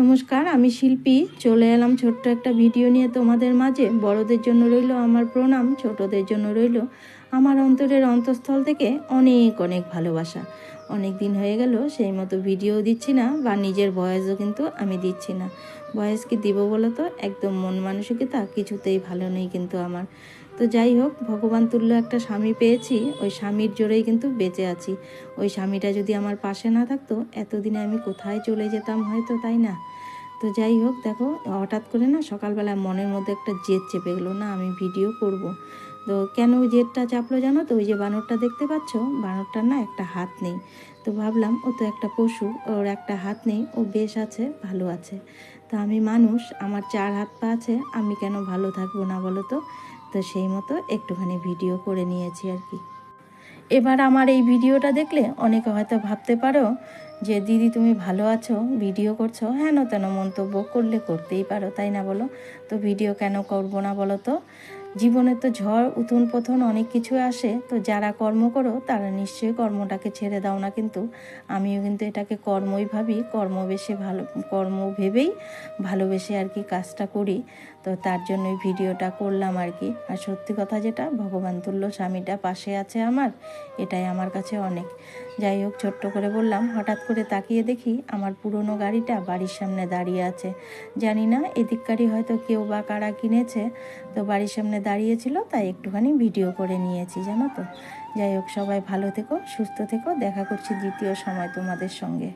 নমস্কার, আমি শিল্পী। চলে এলাম ছোট্ট একটা ভিডিও নিয়ে তোমাদের মাঝে। বড়দের জন্য রইল আমার প্রণাম, ছোটদের জন্য রইল আমার অন্তরের অন্তঃস্থল থেকে অনেক অনেক ভালোবাসা। অনেক দিন হয়ে গেল, সেই মতো ভিডিও দিচ্ছি না, বা নিজের ভয়েসও কিন্তু আমি দিচ্ছি না। ভয়েস কি দিব বলো তো? একদম মন মানসিকতা কিছুতেই ভালো নেই কিন্তু আমার। তো যাই হোক, ভগবান তুল্য একটা স্বামী পেয়েছি, ওই স্বামীর জোরেই কিন্তু বেঁচে আছি। ওই স্বামীটা যদি আমার পাশে না থাকতো, এতদিনে আমি কোথায় চলে যেতাম হয়তো, তাই না? তো যাই হোক, দেখো, হঠাৎ করে না সকালবেলা মনের মধ্যে একটা জেদ চেপে গেলো, না আমি ভিডিও করব। তো কেন ওই জেদটা চাপলো জানো? তো ওই যে বানরটা দেখতে পাচ্ছ? বানরটার না একটা হাত নেই। তো ভাবলাম, ও তো একটা পশু, ওর একটা হাত নেই, ও বেশ আছে, ভালো আছে। তো আমি মানুষ, আমার চার হাত পা আছে, আমি কেন ভালো থাকব না বলো তো? তো সেই মতো একটুখানি ভিডিও করে নিয়েছি আর কি। এবার আমার এই ভিডিওটা দেখলে অনেকে হয়তো ভাবতে পারো যে, দিদি, তুমি ভালো আছো? ভিডিও করছ? হেন তেন মন্তব্য করলে করতেই পারো, তাই না বলো? তো ভিডিও কেন করব না বলো তো? জীবনে তো ঝড়, উথন পথন অনেক কিছু আসে, তো যারা কর্ম করো, তারা নিশ্চয়ই কর্মটাকে ছেড়ে দাও না কিন্তু। আমিও কিন্তু এটাকে কর্মই ভাবি, কর্ম বেশি ভালো, কর্ম ভেবেই ভালোবেসে আর কি কাজটা করি। তো তার জন্যই ভিডিওটা করলাম আর কি। আর সত্যি কথা যেটা, ভগবান তুল্য স্বামীটা পাশে আছে আমার, এটাই আমার কাছে অনেক। যাই হোক, ছোট্ট করে বললাম, হঠাৎ করে তাকিয়ে দেখি আমার পুরনো গাড়িটা বাড়ির সামনে দাঁড়িয়ে আছে। জানি না, এদিককারই হয়তো কেউ বা কারা কিনেছে, তো বাড়ির সামনে দাঁড়িয়েছিল, তাই একটুখানি ভিডিও করে নিয়েছি, জানো তো। যাই হোক, সবাই ভালো থেকো, সুস্থ থেকো। দেখা করছি দ্বিতীয় সময় তোমাদের সঙ্গে।